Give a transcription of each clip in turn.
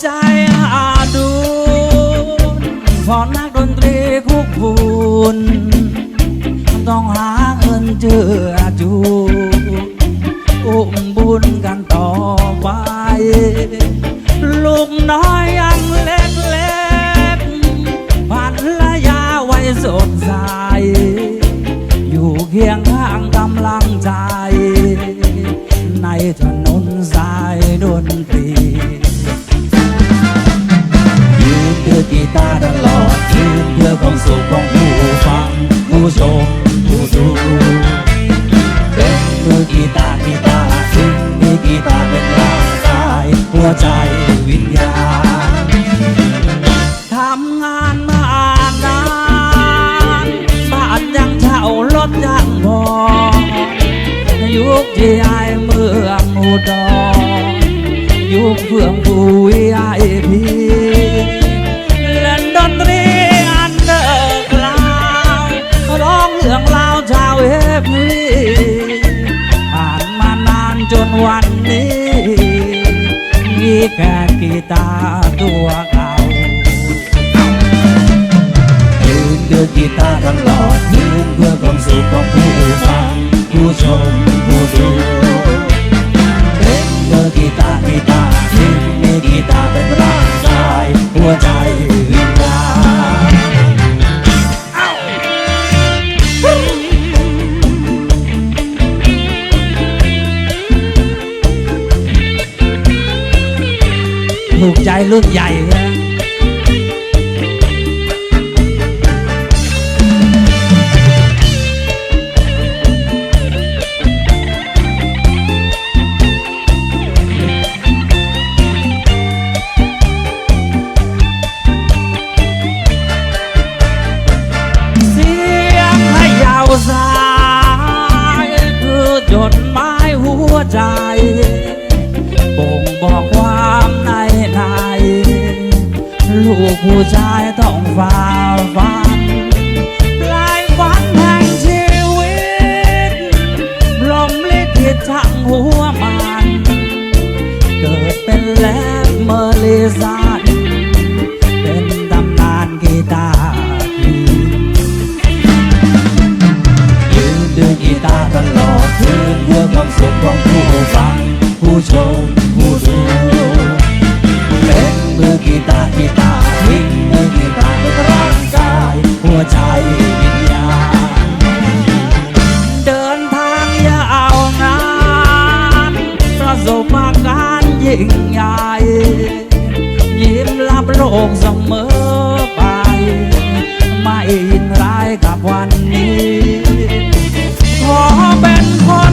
ใจอาดูพอนักดนตรีคุกคูนต้องหาเงินเจือจูอุ้มบุญกันต่อไป ลูกน้อยยังเล็กๆภรรยาไว้สดใส ที่ไอเมืองอุดรยุคเฟื่องฟูไอพีเล่นดนตรีอันเดอร์กลาวร้องเรื่องราวชาวเอฟวีผ่านมานานจนวันนี้ มีแค่กีตาร์ตัวเก่ายืนเดือกีตาร์ตลอดยืนเพื่อความสุขของผู้ฟังผู้ชม เล่นเดือกีตาร์กีตาร์ที่มีกีตาเป็นร่างกายหัวใจวิญญาถูกใจรุ่นใหญ่ ให้ยาวสายคือจดหมายหัวใจ บ่งบอกความในในลูกผู้ชายต้องฟัง ของผู้ฟัง ผู้ชม ผู้ดูเป็นมือกีตาร์กีตาร์ทิ้งมือกีตาร์เป็นร่างกาย หัวใจวิญญาณเดินทางยาวนานประสบการณ์ยิ่งใหญ่ยิ้มรับโลกเสมอไป ไม่ยินร้ายกับวันนี้ ขอเป็นคน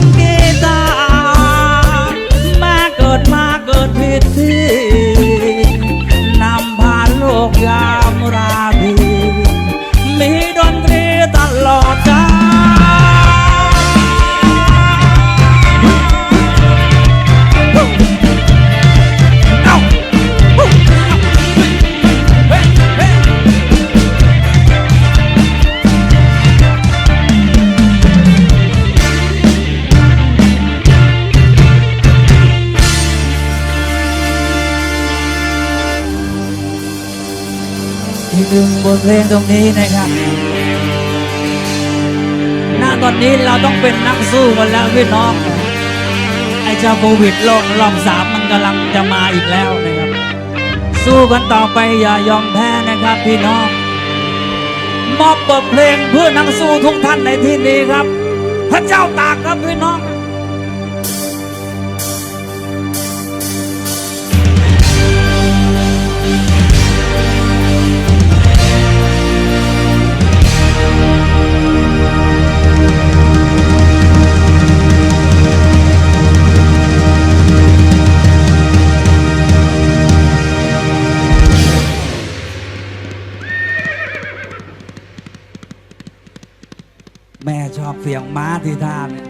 บทเพลงตรงนี้นะครับ ณ ตอนนี้เราต้องเป็นนักสู้กันแล้วพี่น้อง ไอ้เจ้าโควิดโลกรอบสามมันกำลังจะมาอีกแล้วนะครับ สู้กันต่อไปอย่ายอมแพ้นะครับพี่น้องมอบบทเพลงเพื่อนักสู้ทุกท่านในที่นี้ครับ พระเจ้าตากครับพี่น้อง สียงม้าที่ท่าเนี่ย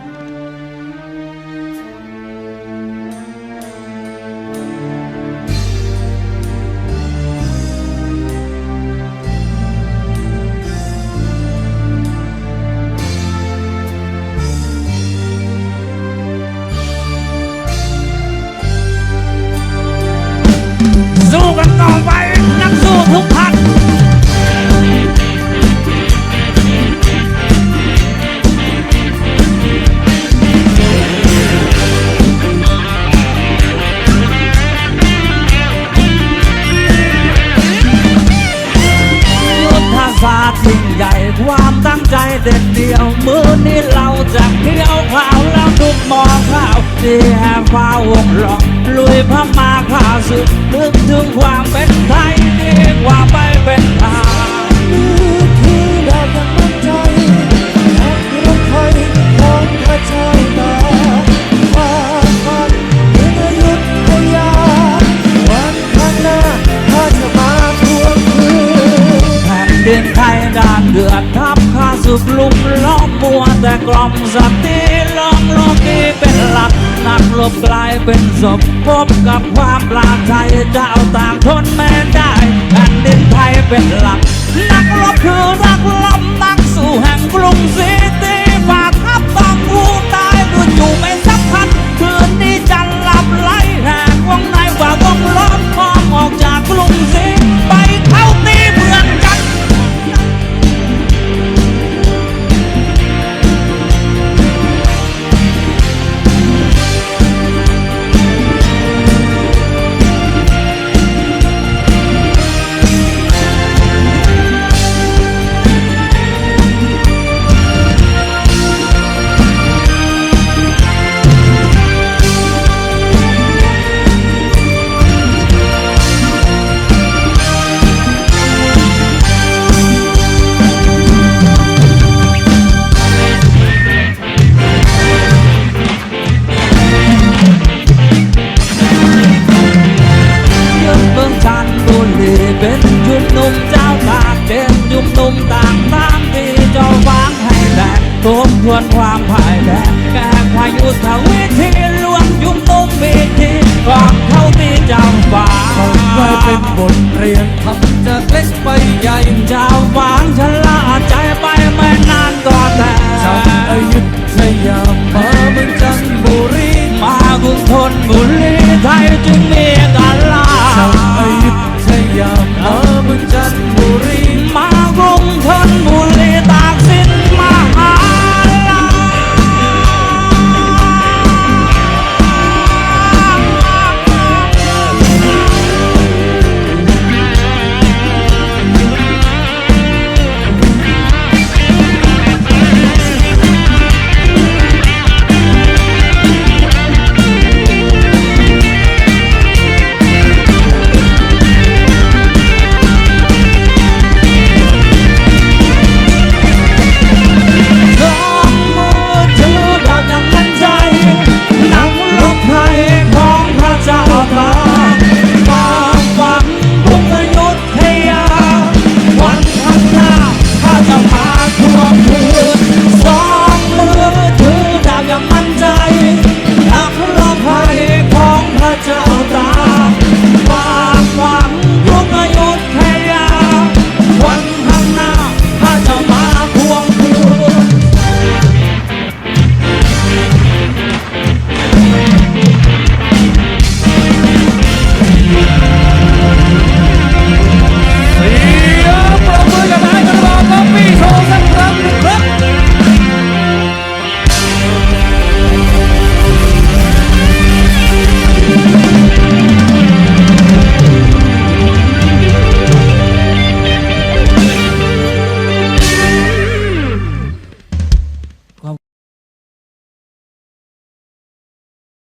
ความตั้งใจเด็ดเดียว มือนี้เราจะเที่ยวข่าวแล้วทุกหมอข่าวที่แห่ฟ้าวงล้อมลุยพม่าข่าศึกนึกถึงความเป็นไทยดีกว่าไปเป็นทาง กรบกลายเป็นศพพบกับความปลาใจเอาต่างทนแม้ได้แผ่นดินไทยเป็นหลัก นักรบคือรักล้มนักสู้แห่งกรุงศรีตีฝากทับต้องผู้ตายดูอยู่ไม่สักพันคืนนี้จะหลับไหลแหกวงในว่า ทวนความพ่ายแพ้แก้ไขยุทวิธีลวงยุ่มตุ้มมีทีก่อนเท่าตีจ้าฟ้าไว้เป็นบทเรียนทำจากเล็กไปใหญ่เจ้าฟางชะล่าใจไปไม่นานก็แต่ชาวอยุธยามาเมืองจันทบุรีมากรุงธนบุรี